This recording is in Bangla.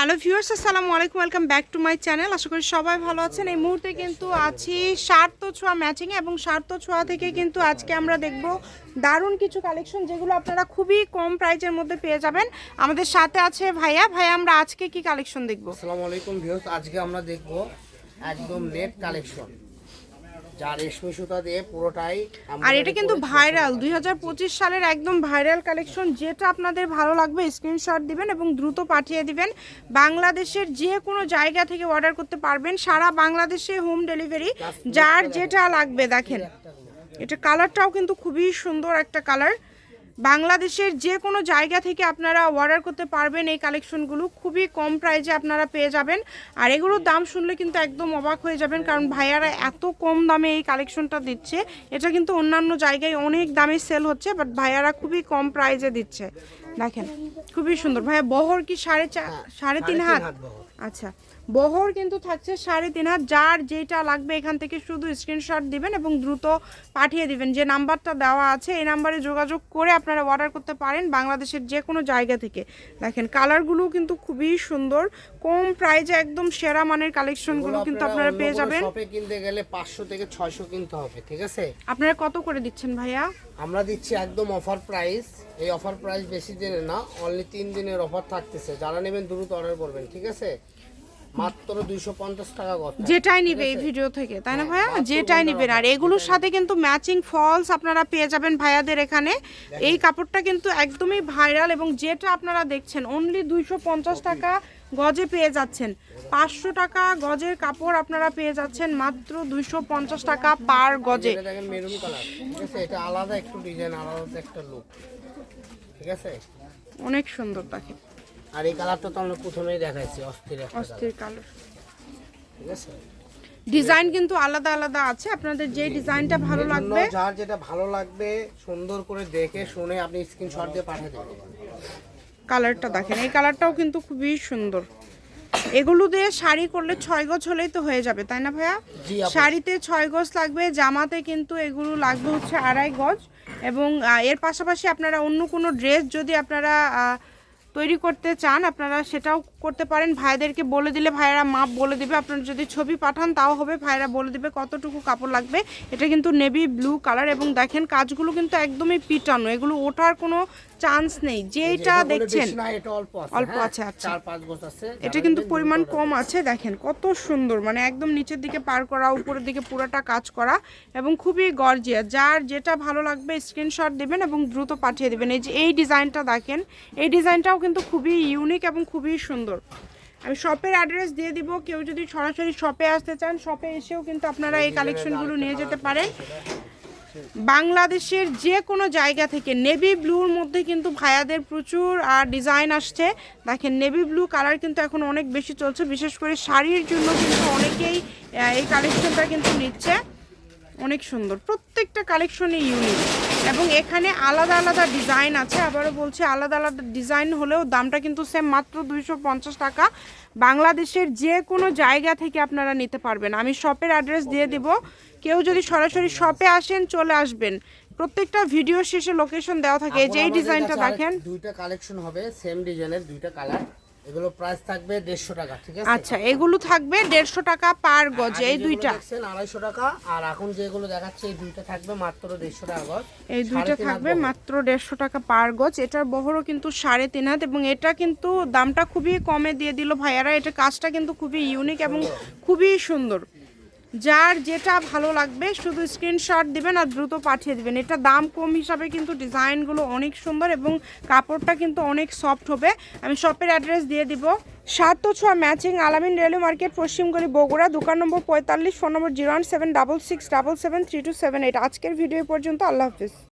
হ্যালো ভিউয়ার্স, আসসালামু আলাইকুম, welcome back to my channel. আশা করি সবাই ভালো আছেন। এই মুহূর্তে কিন্তু আছি সার্ত ছোঁয়া ম্যাচিং এবং সার্ত ছোঁয়া থেকে কিন্তু আজকে আমরা দেখব দারুণ কিছু কালেকশন যেগুলো আপনারা খুবই কম প্রাইজের মধ্যে পেয়ে যাবেন। আমাদের সাথে আছে ভাইয়া। ভাইয়া, আমরা আজকে কি কালেকশন দেখব? আসসালামু আলাইকুম ভিউয়ার্স, আজকে আমরা দেখব একদম নেট কালেকশন। যা রেশমি সুতা দিয়ে পুরোটাই আর এটা কিন্তু ভাইরাল দু হাজার পঁচিশ সালের একদম ভাইরাল কালেকশন যেটা আপনাদের ভালো লাগবে স্ক্রিনশট দিবেন এবং দ্রুত পাঠিয়ে দিবেন। বাংলাদেশের যে কোনো জায়গা থেকে অর্ডার করতে পারবেন। সারা বাংলাদেশে হোম ডেলিভারি যার যেটা লাগবে। দেখেন। এটা কালারটাও কিন্তু খুবই সুন্দর একটা কালার বাংলাদেশের যে কোনো জায়গা থেকে আপনারা অর্ডার করতে পারবেন এই কালেকশনগুলো খুবই কম প্রাইজে আপনারা পেয়ে যাবেন। আর এগুলোর দাম শুনলে কিন্তু একদম অবাক হয়ে যাবেন, কারণ ভাইয়ারা এত কম দামে এই কালেকশনটা দিচ্ছে। এটা কিন্তু অন্যান্য জায়গায় অনেক দামে সেল হচ্ছে বাট ভাইয়ারা খুবই কম প্রাইজে দিচ্ছে। দেখেন খুবই সুন্দর। ভাইয়া বহর কি সাড়ে চার সাড়ে তিন হাত? আচ্ছা বহর কিন্তু থাকছে সাড়ে তিন হাত যার যেটা লাগবে এখান থেকে শুধু স্ক্রিনশট দিবেন এবং দ্রুত পাঠিয়ে দিবেন। যে নাম্বারটা দেওয়া আছে এই নাম্বারে যোগাযোগ করে আপনারা অর্ডার করতে পারেন বাংলাদেশের যে কোনো জায়গা থেকে। দেখেন কালারগুলো কিন্তু খুবই সুন্দর। কম প্রাইজে একদম সেরা মানের কালেকশনগুলো কিন্তু আপনারা পেয়ে যাবেন। শপে কিনতে গেলে পাঁচশো থেকে ছয়শো কিনতে হবে ঠিক আছে? আপনারা কত করে দিচ্ছেন ভাইয়া? আমরা দিচ্ছি একদম অফার প্রাইস এই অফার প্রাইস বেশি দিনের না অনলি তিন দিনের অফার থাকতেছে। যারা নেবেন দ্রুত অর্ডার করবেন ঠিক আছে? মাত্র দুইশো পঞ্চাশ টাকা কথা যেটাই নিবে এই ভিডিও থেকে তাই না ভাইয়া? যেটাই নিবেন। আর এগুলোর সাথে কিন্তু ম্যাচিং ফলস আপনারা পেয়ে যাবেন ভাইয়াদের এখানে। এই কাপড়টা কিন্তু একদমই ভাইরাল এবং যেটা আপনারা দেখছেন অনলি দুইশো পঞ্চাশ টাকা গজে পেয়ে যাচ্ছেন। পাঁচশো টাকা গজের কাপড় আপনারা পেয়ে যাচ্ছেন মাত্র দুইশো পঞ্চাশ টাকা পার গজে। দেখেন মেরুন কালার ঠিক আছে? এটা আলাদা একটু ডিজাইন আলাদা একটা লুক ঠিক আছে? অনেক সুন্দর দেখেন আর এই কালারটা তো আমরা প্রথমেই দেখাইছি অস্থির অস্থির কালার ঠিক আছে? ডিজাইন কিন্তু আলাদা আলাদা আছে আপনাদের যে ডিজাইনটা ভালো লাগবে। যার যেটা ভালো লাগবে সুন্দর করে দেখে শুনে আপনি স্ক্রিনশট দিয়ে পাঠিয়ে দেবেন। কালারটা দেখেন এই কালারটাও কিন্তু খুবই সুন্দর। এগুলো দিয়ে শাড়ি করলে ছয় গজ হলেই তো হয়ে যাবে তাই না ভাইয়া? শাড়িতে ছয় গজ লাগবে জামাতে কিন্তু এগুলো লাগবে হচ্ছে আড়াই গজ এবং এর পাশাপাশি আপনারা অন্য কোনো ড্রেস যদি আপনারা আহ, তৈরি করতে চান আপনারা সেটাও করতে পারেন। ভাইদেরকে বলে দিলে ভাইয়েরা মাপ বলে দিবে। আপনারা যদি ছবি পাঠান তাও হবে ভাইয়েরা বলে দিবে কতটুকু কাপড় লাগবে। এটা কিন্তু নেভি ব্লু কালার এবং দেখেন কাজগুলো কিন্তু একদমই পিটানো এগুলো ওঠার কোনো চান্স নেই। যেটা দেখছেন অল্প আছে হ্যাঁ? আচ্ছা। চার পাঁচ গোছ আছে এটা কিন্তু পরিমাণ কম আছে। দেখেন কত সুন্দর মানে একদম নিচের দিকে পার করা উপরের দিকে পুরোটা কাজ করা এবং খুবই গর্জিয়া যার যেটা ভালো লাগবে স্ক্রিনশট দিবেন এবং দ্রুত পাঠিয়ে দেবেন। এই যে এই ডিজাইনটা দেখেন এই ডিজাইনটাও কিন্তু খুবই ইউনিক এবং খুবই সুন্দর। আমি শপের অ্যাড্রেস দিয়ে দিব, কেউ যদি সরাসরি শপে আসতে চান শপে এসেও কিন্তু আপনারা এই কালেকশনগুলো নিয়ে যেতে পারেন। বাংলাদেশের যে কোনো জায়গা থেকে নেভি ব্লুর মধ্যে কিন্তু ভাইয়াদের প্রচুর আর ডিজাইন আসছে। দেখেন নেভি ব্লু কালার কিন্তু এখন অনেক বেশি চলছে, বিশেষ করে শাড়ির জন্য কিন্তু অনেকেই এই কালেকশনটা কিন্তু নিচ্ছে। অনেক সুন্দর, প্রত্যেকটা কালেকশনই ইউনিক এবং এখানে আলাদা আলাদা ডিজাইন আছে। আবারও বলছি আলাদা আলাদা ডিজাইন হলেও দামটা কিন্তু সেম মাত্র দুইশো পঞ্চাশ টাকা। বাংলাদেশের যে কোনো জায়গা থেকে আপনারা নিতে পারবেন। আমি শপের অ্যাড্রেস দিয়ে দিব। কেউ যদি সরাসরি শপে আসেন চলে আসবেন। প্রত্যেকটা ভিডিও শেষে লোকেশন দেওয়া থাকে। এই যে ডিজাইনটা দেখেন। দুইটা কালেকশন হবে সেম ডিজাইনের দুইটা কালার এগুলো প্রাইস থাকবে দেড়শো টাকা ঠিক আছে? আচ্ছা এগুলো থাকবে দেড়শো টাকা পার গজ এই দুইটা। দেখছেন আড়াইশো টাকা আর এখন যেগুলো দেখাচ্ছে এই দুইটা থাকবে মাত্র দেড়শো টাকা গজ এই দুইটা থাকবে মাত্র দেড়শো টাকা পার গজ এটার বহরও কিন্তু সাড়ে তিন হাত এবং এটা কিন্তু দামটা খুবই কমে দিয়ে দিল। ভাইয়ারা এটা কাজটা কিন্তু খুবই ইউনিক এবং খুবই সুন্দর। যার যেটা ভালো লাগবে, শুধু স্ক্রিনশট দিবেন আর দ্রুত পাঠিয়ে দেবেন। এটা দাম কম হিসাবে কিন্তু ডিজাইনগুলো অনেক সুন্দর এবং কাপড়টা কিন্তু অনেক সফট হবে। আমি শপের অ্যাড্রেস দিয়ে দিব। সাত তো ছোয়া ম্যাচিং আলামিন রেলওয়ে মার্কেট পশ্চিমগড়ি বগুড়া, দোকান নম্বর পঁয়তাল্লিশ, phone number zero one seven double six double seven three two seven eight. আজকের ভিডিও পর্যন্ত, আল্লাহ হাফিজ।